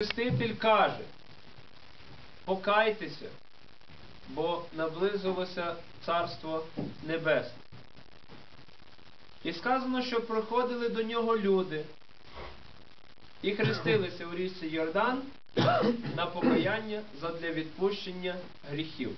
Хреститель каже, покайтеся, бо наблизилося Царство Небесне. І сказано, що приходили до нього люди і хрестилися у річці Йордан на покаяння задля відпущення гріхів.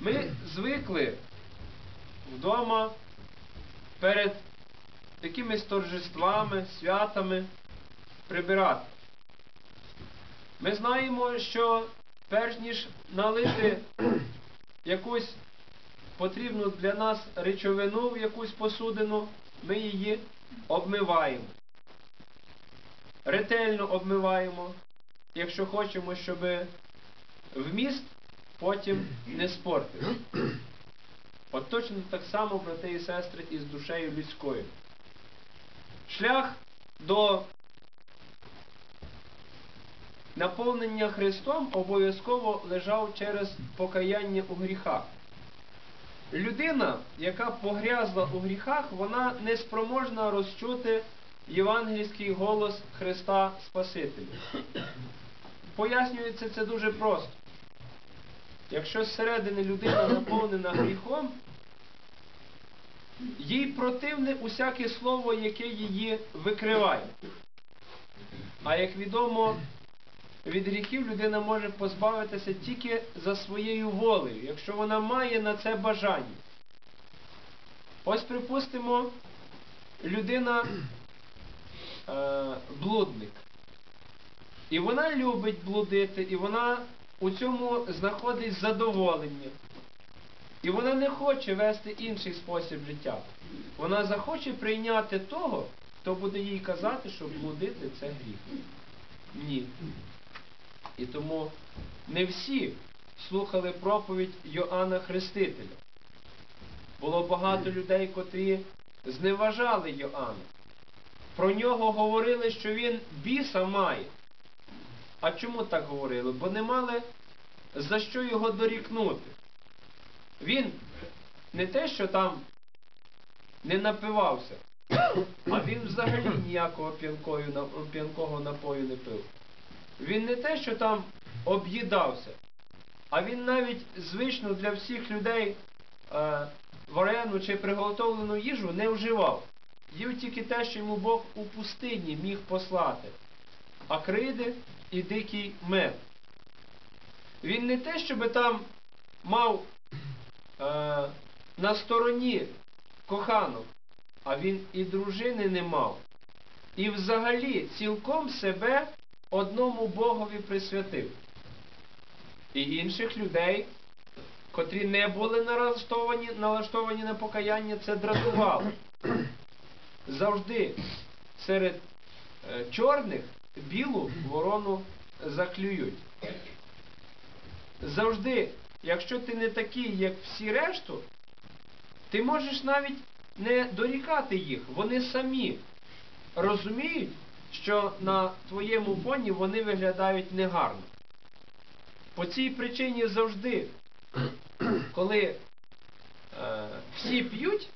Ми звикли вдома перед якимись торжествами, святами прибирати. Ми знаємо, що перш ніж налити якусь потрібну для нас речовину в якусь посудину, ми її обмиваємо. Ретельно обмиваємо, якщо хочемо, щоб вміст потім не спортив. От точно так само, брати і сестри, і з душею людською. Шлях до наповнення Христом обов'язково лежав через покаяння у гріхах. Людина, яка погрязла у гріхах, вона не спроможна розчути євангельський голос Христа Спасителя. Пояснюється це дуже просто. Якщо зсередини людина наповнена гріхом, їй противне усяке слово, яке її викриває. А як відомо, від гріхів людина може позбавитися тільки за своєю волею, якщо вона має на це бажання. Ось, припустимо, людина е, блудник. І вона любить блудити, і вона у цьому знаходить задоволення. І вона не хоче вести інший спосіб життя. Вона захоче прийняти того, хто буде їй казати, що блудити це гріх. Ні. І тому не всі слухали проповідь Йоанна Хрестителя. Було багато людей, котрі зневажали Йоанна. Про нього говорили, що він біса має. А чому так говорили? Бо не мали за що його дорікнути. Він не те, що там не напивався, а він взагалі ніякого п'янкого напою не пив. Він не те, що там об'їдався, а він навіть звичну для всіх людей е, варену чи приготовлену їжу не вживав. Їв тільки те, що йому Бог у пустині міг послати. Акриди і дикий мед. Він не те, щоб там мав е, на стороні коханок, а він і дружини не мав. І взагалі цілком себе одному Богові присвятив. І інших людей, котрі не були налаштовані, налаштовані на покаяння, це дратувало. Завжди серед е, чорних білу ворону заклюють. Завжди, якщо ти не такий, як всі решту, ти можеш навіть не дорікати їх. Вони самі розуміють, що на твоєму фоні вони виглядають негарно. По цій причині завжди, коли е, всі п'ють,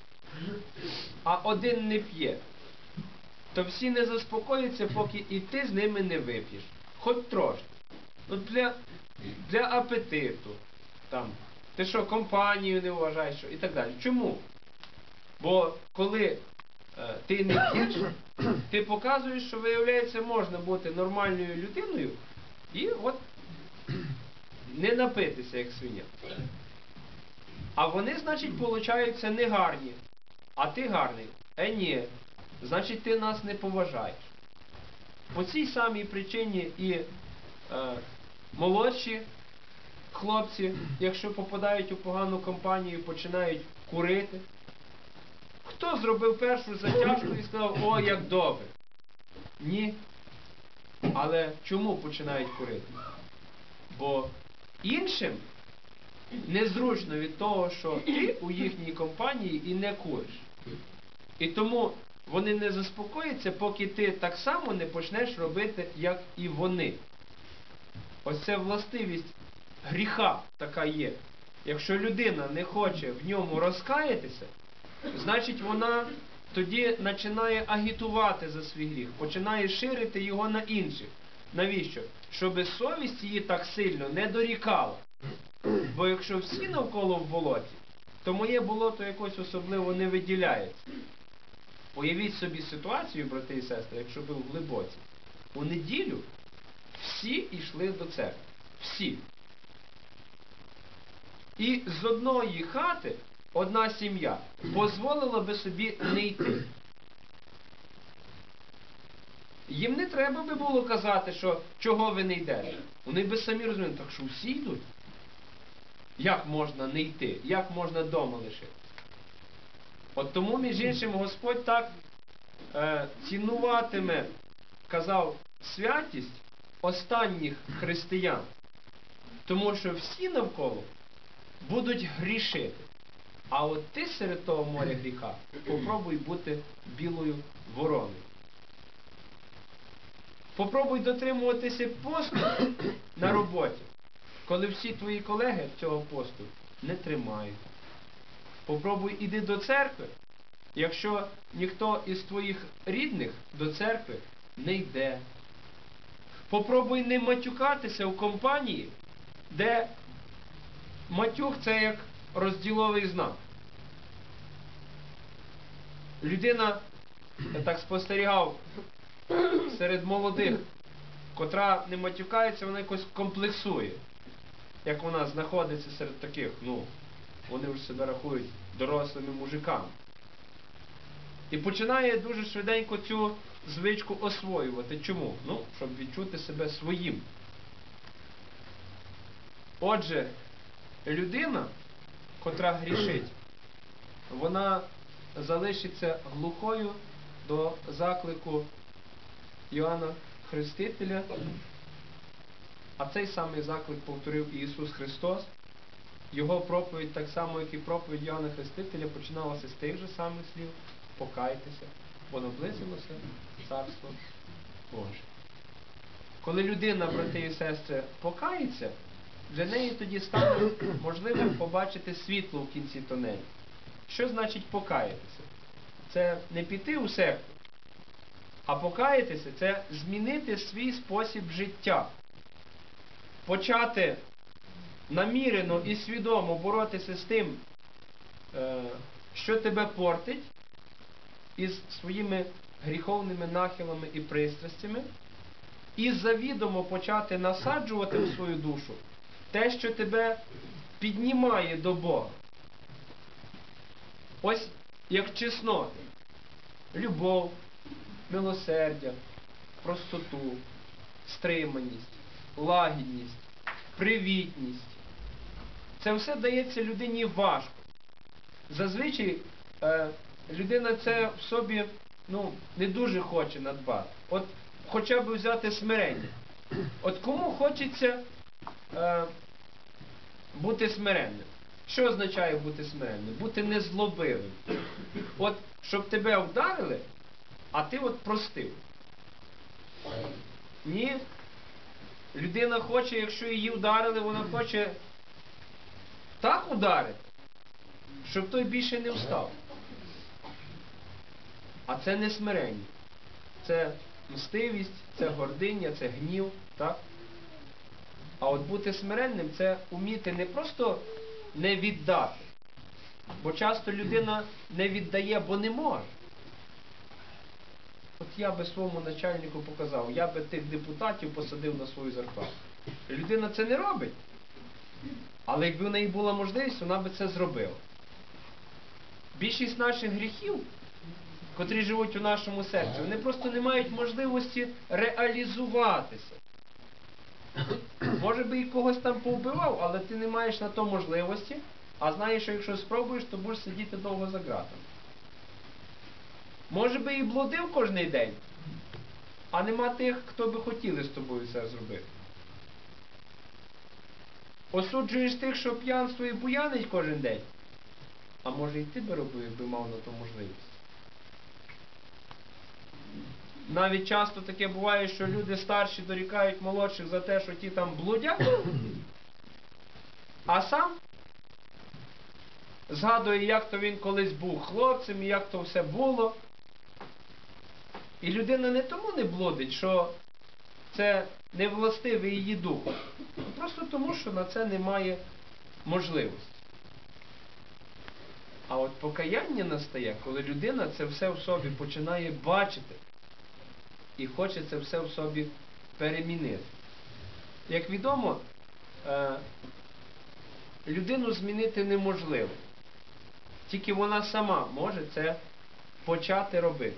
а один не п'є, то всі не заспокояться, поки і ти з ними не вип'єш. Хоч трошки. Ну, для, для апетиту. Там, ти що, компанію не вважаєш, що, і так далі. Чому? Бо коли е, ти не п'єш, ти показуєш, що виявляється, можна бути нормальною людиною і от не напитися, як свиня. А вони, значить, получаються негарні. А ти гарний. Е, ні. Значить, ти нас не поважаєш. По цій самій причині і е, молодші хлопці, якщо попадають у погану компанію, починають курити. Хто зробив першу затяжку і сказав, о, як добре? Ні. Але чому починають курити? Бо іншим незручно від того, що ти у їхній компанії і не куриш. І тому вони не заспокояться, поки ти так само не почнеш робити, як і вони. Ось це властивість гріха така є. Якщо людина не хоче в ньому розкаятися, значить вона тоді починає агітувати за свій гріх, починає ширити його на інших. Навіщо? Щоби совість її так сильно не дорікала. Бо якщо всі навколо в болоті, то моє болото якось особливо не виділяється. Уявіть собі ситуацію, брати і сестри, якщо ви в глибоці. У неділю всі йшли до церкви. Всі. І з одної хати одна сім'я дозволила би собі не йти. Їм не треба би було казати, що чого ви не йдете. Вони би самі розуміли, так що всі йдуть. Як можна не йти? Як можна вдома лишити? От тому, між іншим, Господь так е, цінуватиме, казав, святість останніх християн. Тому що всі навколо будуть грішити. А от ти серед того моря гріха попробуй бути білою вороною. Попробуй дотримуватися посту на роботі, коли всі твої колеги цього посту не тримають. Попробуй іди до церкви, якщо ніхто із твоїх рідних до церкви не йде. Попробуй не матюкатися в компанії, де матюк це як розділовий знак. Людина, я так спостерігав, серед молодих, котра не матюкається, вона якось комплексує. Як вона знаходиться серед таких, ну, вони вже себе рахують дорослими мужиками. І починає дуже швиденько цю звичку освоювати. Чому? Ну, щоб відчути себе своїм. Отже, людина, котра грішить, вона залишиться глухою до заклику Йоанна Хрестителя, а цей самий заклик повторив Ісус Христос. Його проповідь, так само, як і проповідь Йоанна Хрестителя, починалася з тих же самих слів покайтеся, бо наблизилося Царство Боже. Коли людина, брати і сестри, покається, для неї тоді стане можливим побачити світло в кінці тунелі. Що значить покаятися? Це не піти у секту, а покаятися це змінити свій спосіб життя. Почати намірено і свідомо боротися з тим, е, що тебе портить, із своїми гріховними нахилами і пристрастями, і завідомо почати насаджувати в свою душу те, що тебе піднімає до Бога. Ось як чесноти, любов, милосердя, простоту, стриманість, лагідність, привітність. Це все дається людині важко. Зазвичай е, людина це в собі ну, не дуже хоче надбати. От хоча б взяти смирення. От кому хочеться е, бути смиренним? Що означає бути смиренним? Бути незлобивим. От, щоб тебе вдарили, а ти от простив. Ні. Людина хоче, якщо її вдарили, вона хоче так ударити, щоб той більше не встав. А це не смирення. Це мстивість, це гординя, це гнів. так? А от бути смиренним це вміти не просто не віддати. Бо часто людина не віддає, бо не може. От я би своєму начальнику показав, я би тих депутатів посадив на свою зарплату. Людина це не робить. Але якби в неї була можливість, вона би це зробила. Більшість наших гріхів, котрі живуть у нашому серці, вони просто не мають можливості реалізуватися. Може би і когось там повбивав, але ти не маєш на то можливості, а знаєш, що якщо спробуєш, то будеш сидіти довго за ґратами. Може би і блудив кожен день, а нема тих, хто би хотіли з тобою це зробити. Осуджуєш тих, що п'янство і буянить кожен день. А може і ти би робив, якби мав на то можливість. Навіть часто таке буває, що люди старші дорікають молодших за те, що ті там блудять, а сам згадує, як то він колись був хлопцем, і як то все було. І людина не тому не блудить, що це не властивий її дух. Просто тому, що на це немає можливості. А от покаяння настає, коли людина це все в собі починає бачити і хоче це все в собі перемінити. Як відомо, е, людину змінити неможливо. Тільки вона сама може це почати робити.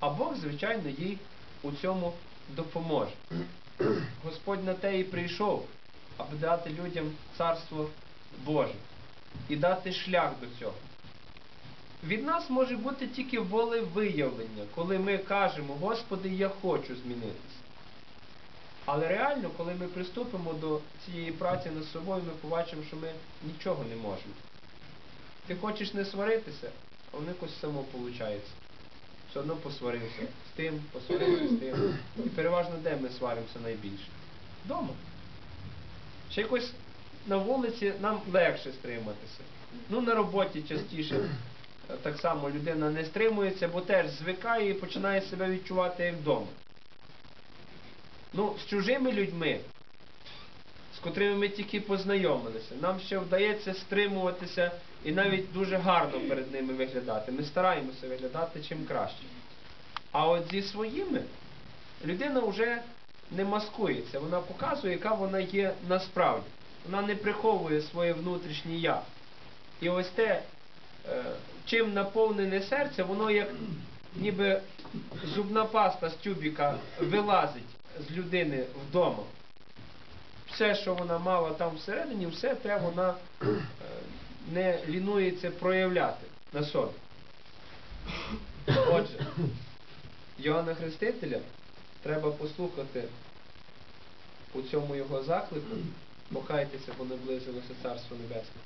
А Бог, звичайно, їй у цьому допоможе. Господь на те і прийшов, аби дати людям царство Боже і дати шлях до цього. Від нас може бути тільки волевиявлення, коли ми кажемо, Господи, я хочу змінитися. Але реально, коли ми приступимо до цієї праці над собою, ми побачимо, що ми нічого не можемо. Ти хочеш не сваритися, а воно якось само виходить. Все одно посварився з тим, посварився з тим. І переважно де ми сваримося найбільше? Вдома. Ще якось на вулиці нам легше стриматися. Ну, на роботі частіше так само людина не стримується, бо теж звикає і починає себе відчувати як вдома. Ну, з чужими людьми, з котрими ми тільки познайомилися, нам ще вдається стримуватися і навіть дуже гарно перед ними виглядати. Ми стараємося виглядати чим краще. А от зі своїми людина вже не маскується, вона показує, яка вона є насправді. Вона не приховує своє внутрішнє я. І ось те, е, чим наповнене серце, воно як ніби зубна паста з тюбіка вилазить з людини вдома. Все, що вона мала там всередині, все те вона е, не лінується проявляти на собі. Отже, Йоанна Хрестителя треба послухати у цьому його заклику, покайтеся, бо наблизилося Царство Небесне.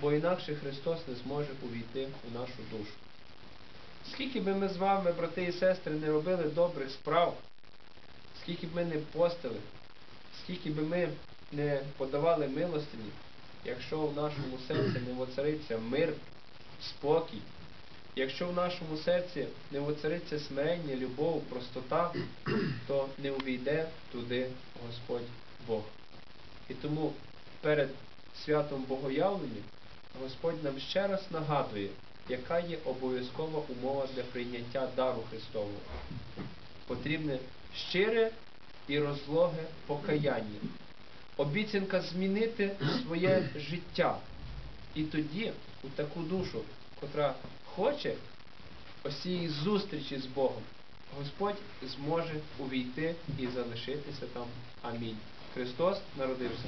Бо інакше Христос не зможе увійти у нашу душу. Скільки би ми з вами, брати і сестри, не робили добрих справ, скільки б ми не постили, скільки би ми не подавали милостині, якщо в нашому серці не воцариться мир, спокій, якщо в нашому серці не воцариться смирення, любов, простота, то не увійде туди Господь Бог. І тому перед святом Богоявлення Господь нам ще раз нагадує, яка є обов'язкова умова для прийняття дару Христового. Потрібне щире і розлоге покаяння. Обіцянка змінити своє життя. І тоді у таку душу, котра хоче ось цієї зустрічі з Богом, Господь зможе увійти і залишитися там. Амінь. Христос народився.